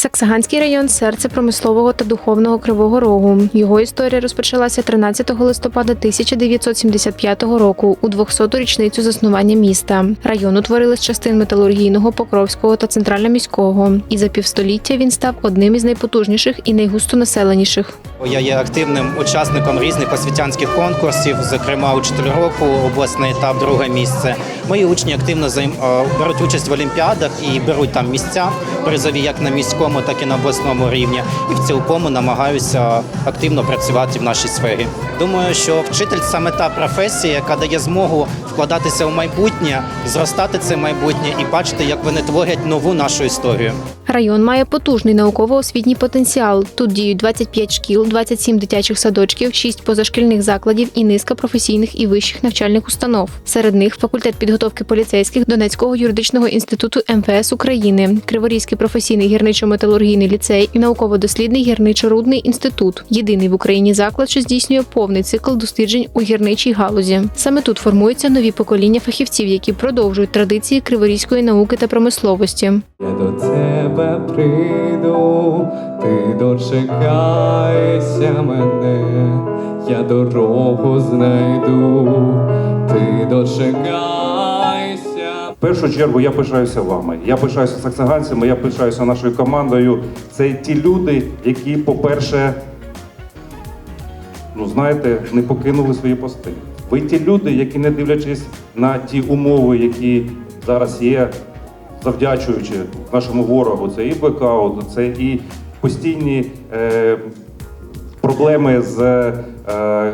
Саксаганський район серце промислового та духовного кривого рогу. Його історія розпочалася 13 листопада 1975 року у 200-ту річницю заснування міста. Район утворили з частин металургійного, покровського та центрально-міського. І за півстоліття він став одним із найпотужніших і найгустонаселеніших. Я є активним учасником різних освітянських конкурсів, зокрема учитель року, обласний етап, друге місце. Мої учні активно е, беруть участь в олімпіадах і беруть там місця призові як на міському, так і на обласному рівні. І в цілкому намагаюся активно працювати в нашій сфері. Думаю, що вчитель саме та професія, яка дає змогу вкладатися у майбутнє, зростати це майбутнє і бачити, як вони творять нову нашу історію. Район має потужний науково-освітній потенціал. Тут діють 25 шкіл, 27 дитячих садочків, 6 позашкільних закладів і низка професійних і вищих навчальних установ. Серед них факультет підготовки поліцейських Донецького юридичного інституту МВС України, Криворізький професійний гірничо-металургійний ліцей і науково-дослідний гірничо-рудний інститут. Єдиний в Україні заклад, що здійснює повний цикл досліджень у гірничій галузі. Саме тут формуються нові покоління фахівців, які продовжують традиції криворізької науки та промисловості. Я до тебе прийду, ти дочекайся мене, я дорогу знайду, ти дочекайся. В першу чергу я пишаюся вами. Я пишаюся саксаганцями, я пишаюся нашою командою. Це ті люди, які, по-перше, ну знаєте, не покинули свої пости. Ви ті люди, які, не дивлячись на ті умови, які зараз є, завдячуючи нашому ворогу, це і блекаут, це і постійні е, проблеми з е,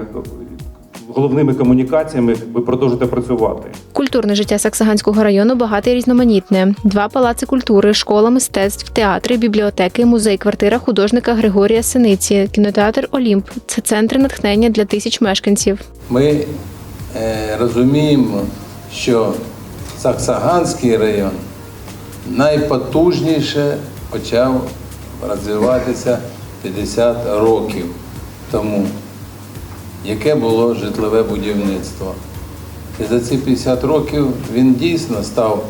головними комунікаціями, ви продовжуєте працювати. Культурне життя Саксаганського району багате і різноманітне. Два палаци культури, школа мистецтв, театри, бібліотеки, музей, квартира художника Григорія Синиці, кінотеатр Олімп це центри натхнення для тисяч мешканців. Ми е, розуміємо, що Саксаганський район найпотужніше почав розвиватися 50 років тому, яке було житлове будівництво. І за ці 50 років він дійсно став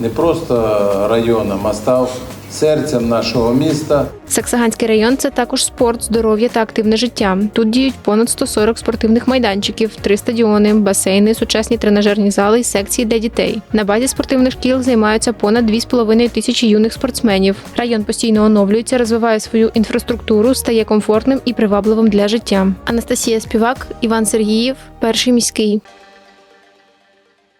не просто районом, а став серцем нашого міста. Саксаганський район це також спорт, здоров'я та активне життя. Тут діють понад 140 спортивних майданчиків, три стадіони, басейни, сучасні тренажерні зали і секції для дітей. На базі спортивних шкіл займаються понад 2,5 тисячі юних спортсменів. Район постійно оновлюється, розвиває свою інфраструктуру, стає комфортним і привабливим для життя. Анастасія Співак, Іван Сергіїв, перший міський.